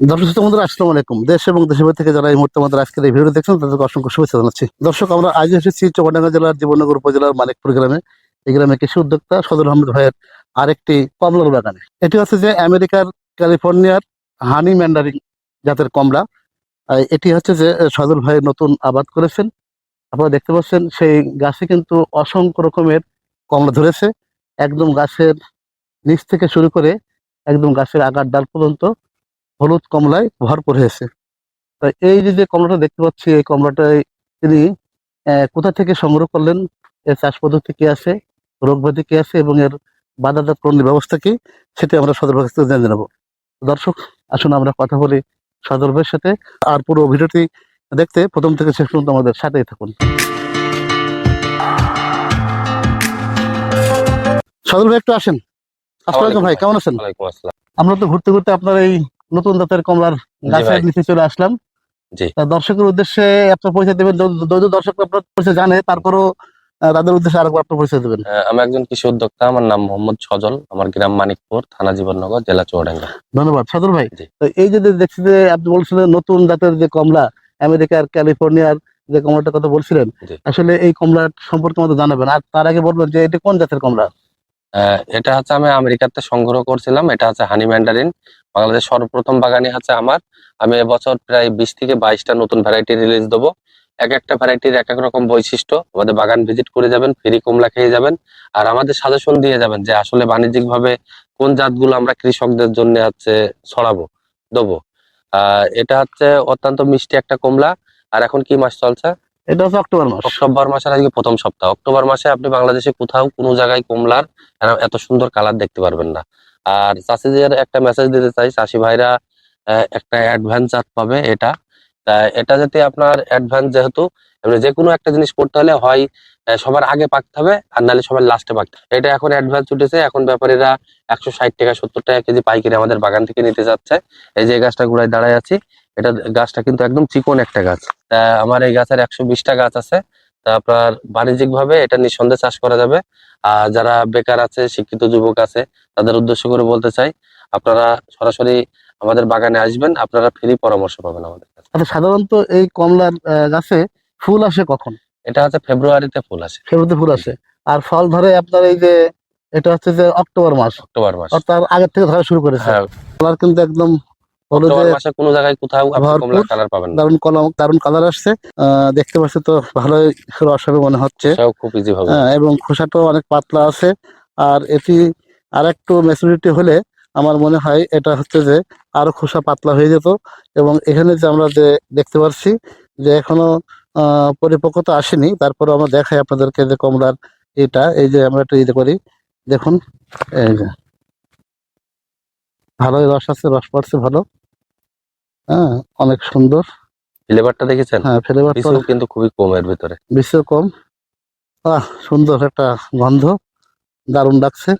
দর্শক শ্রোতা বন্ধুরা, আসসালামু আলাইকুম। দেশ এবং দেশের থেকে যারা এই মুহূর্তে আমাদের আজকের এই ভিডিও দেখছেন, তাদেরকে অসংখ্য শুভেচ্ছা জানাচ্ছি। দর্শক, আমরা আজ এসেছি চৌবাডাঙ্গা জেলার জীবননগর উপজেলার মানিকপুর গ্রামে। এই গ্রামে কৃষি উদ্যোক্তা সদর আহমেদ ভাইয়ের আরেকটি কমলার বাগানে। এটি হচ্ছে যে আমেরিকার ক্যালিফোর্নিয়ার হানি ম্যান্ডারিং জাতের কমলা। এটি হচ্ছে যে সদর ভাই নতুন আবাদ করেছেন। আপনারা দেখতে পাচ্ছেন, সেই গাছে কিন্তু অসংখ্য রকমের কমলা ধরেছে। একদম গাছের নিচ থেকে শুরু করে একদম গাছের আগার ডাল পর্যন্ত হলুদ কমলায় ভরপুর হয়েছে তো এই যে যে কমলাটা দেখতে পাচ্ছি এই কমলাটাই তিনি কোথা থেকে সংগ্রহ করলেন এর চাষ পদ্ধতি কি আছে রোগ ব্যাধি কি আছে এবং এর বাধাদাপনের ব্যবস্থা কি সেটি আমরা সদর ভাই থেকে জেনে নেব। দর্শক আসুন আমরা কথা বলি সদর ভাইয়ের সাথে। আর পুরো ভিডিওটি দেখতে প্রথম থেকে শেষ পর্যন্ত আমাদের সাথেই থাকুন। সদর ভাই একটু আসেন। আসসালামাইকুম ভাই কেমন আছেন? আমরা তো ঘুরতে ঘুরতে আপনার এই নতুন জাতের কমলার গাছের নিচে চলে আসলাম। দর্শকের উদ্দেশ্যে আপনার পরিচয় দেবেন দর্শক আপনার পরিচয় জানে তারপরও তাদের উদ্দেশ্যে আরেকবার আপনার পরিচয় দেবেন। আমি একজন কৃষি উদ্যোক্তা আমার নাম মোহাম্মদ সজল আমার গ্রাম মানিকপুর থানা জীবননগর জেলা চুয়াডাঙ্গা ধন্যবাদ। সদর ভাই। এই যে দেখছি যে আপনি বলছিলেন নতুন জাতের যে কমলা আমেরিকার ক্যালিফোর্নিয়ার যে কমলাটার কথা বলছিলেন আসলে এই কমলা সম্পর্কে আমাদের জানাবেন। আর তার আগে বলবেন যে এটি কোন জাতের কমলা? এটা হচ্ছে আমি আমেরিকাতে সংগ্রহ করছিলাম। এটা হচ্ছে হানি ম্যান্ডারিন। বাংলাদেশ সর্বপ্রথম বাগানই হচ্ছে আমার। আমি এবছর প্রায় বিশ থেকে বাইশটা নতুন ভ্যারাইটি রিলিজ দেবো। এক একটা ভ্যারাইটির এক এক রকম বৈশিষ্ট্য। আমাদের বাগান ভিজিট করে যাবেন, ফ্রি কমলা খেয়ে যাবেন। আর আমাদের সাজেশন দিয়ে যাবেন যে আসলে বাণিজ্যিক ভাবে কোন জাতগুলো আমরা কৃষকদের জন্য হচ্ছে ছড়াবো, দেবো। এটা হচ্ছে অত্যন্ত মিষ্টি একটা কমলা। আর এখন কি মাস চলছে? এটা হচ্ছে অক্টোবর মাস। অক্টোবর মাসের আজকে প্রথম সপ্তাহ। অক্টোবর মাসে আপনি বাংলাদেশে কোথাও কোনো জায়গায় কমলার এত সুন্দর কালার দেখতে পারবেন না। আর চাষিদের একটা মেসেজ দিতে চাই, চাষি ভাইরা একটা অ্যাডভেঞ্চার পাবে এটা। তা এটা যাতে আপনার অ্যাডভান্স যেহেতু এমনি যে কোনো একটা জিনিস করতে হলে হয় সবার আগে পাকতে হবে, আর নাহলে সবার লাস্টে পাকতে হবে। এটা এখন অ্যাডভান্স উঠেছে, এখন ব্যাপারীরা একশো ষাট টাকা, সত্তর টাকা কেজি পাইকারি আমাদের বাগান থেকে নিতে যাচ্ছে। এই যে গাছটা ঘুরায় দাঁড়ায় আছি, এটা গাছটা কিন্তু একদম চিকন একটা গাছ। তা আমার এই গাছের একশো বিশটা গাছ আছে, তা আপনার বাণিজ্যিক ভাবে এটা নিঃসন্দেহে চাষ করা যাবে। আর যারা বেকার আছে, শিক্ষিত যুবক আছে, তাদের উদ্দেশ্য করে বলতে চাই, আপনারা সরাসরি আমাদের বাগানে আসবেন আপনারা ফ্রি পরামর্শ পাবেন আমাদের কাছে। আচ্ছা সাধারণত এই কমলার গাছে ফুল আসে কখন? এটা হচ্ছে ফেব্রুয়ারিতে ফুল আসে। ফেব্রুয়ারিতে ফুল আসে। আর ফল ধরে আপনার এই যে এটা হচ্ছে যে অক্টোবর মাস। অক্টোবর মাস। অর্থাৎ আগের থেকে ধরা শুরু করেছে। হ্যাঁ। কালার কিন্তু একদম কোনো জায়গায় কোথাও। কালার পাবেন না। দারুণ কলম দারুণ কালার আসছে। দেখতে পাচ্ছি তো ভালোই রস হবে মনে হচ্ছে। খুব ইজি হবে হ্যাঁ, এবং খোসাটাও অনেক পাতলা আছে। আর এটি আর একটু ম্যাচুরিটি হলে আমার মনে হয় এটা হচ্ছে যে আরও খোসা পাতলা হয়ে যেত এবং এখানে যে আমরা যে দেখতে পাচ্ছি যে এখনও পরিপক্কতা আসেনি। তারপরে আমরা দেখাই আপনাদেরকে যে কমলার এটা। এই যে আমরা একটু ইয়ে করি দেখুন এই যে। ভালোই রস আছে রস পড়ছে ভালো। হ্যাঁ অনেক সুন্দর। ফ্লেভারটা দেখেছেন? হ্যাঁ ফ্লেভার কিছু কিন্তু খুবই কম এর ভিতরে। বিশ্ব কম। আহ সুন্দর একটা গন্ধ। দারুণ লাগছে।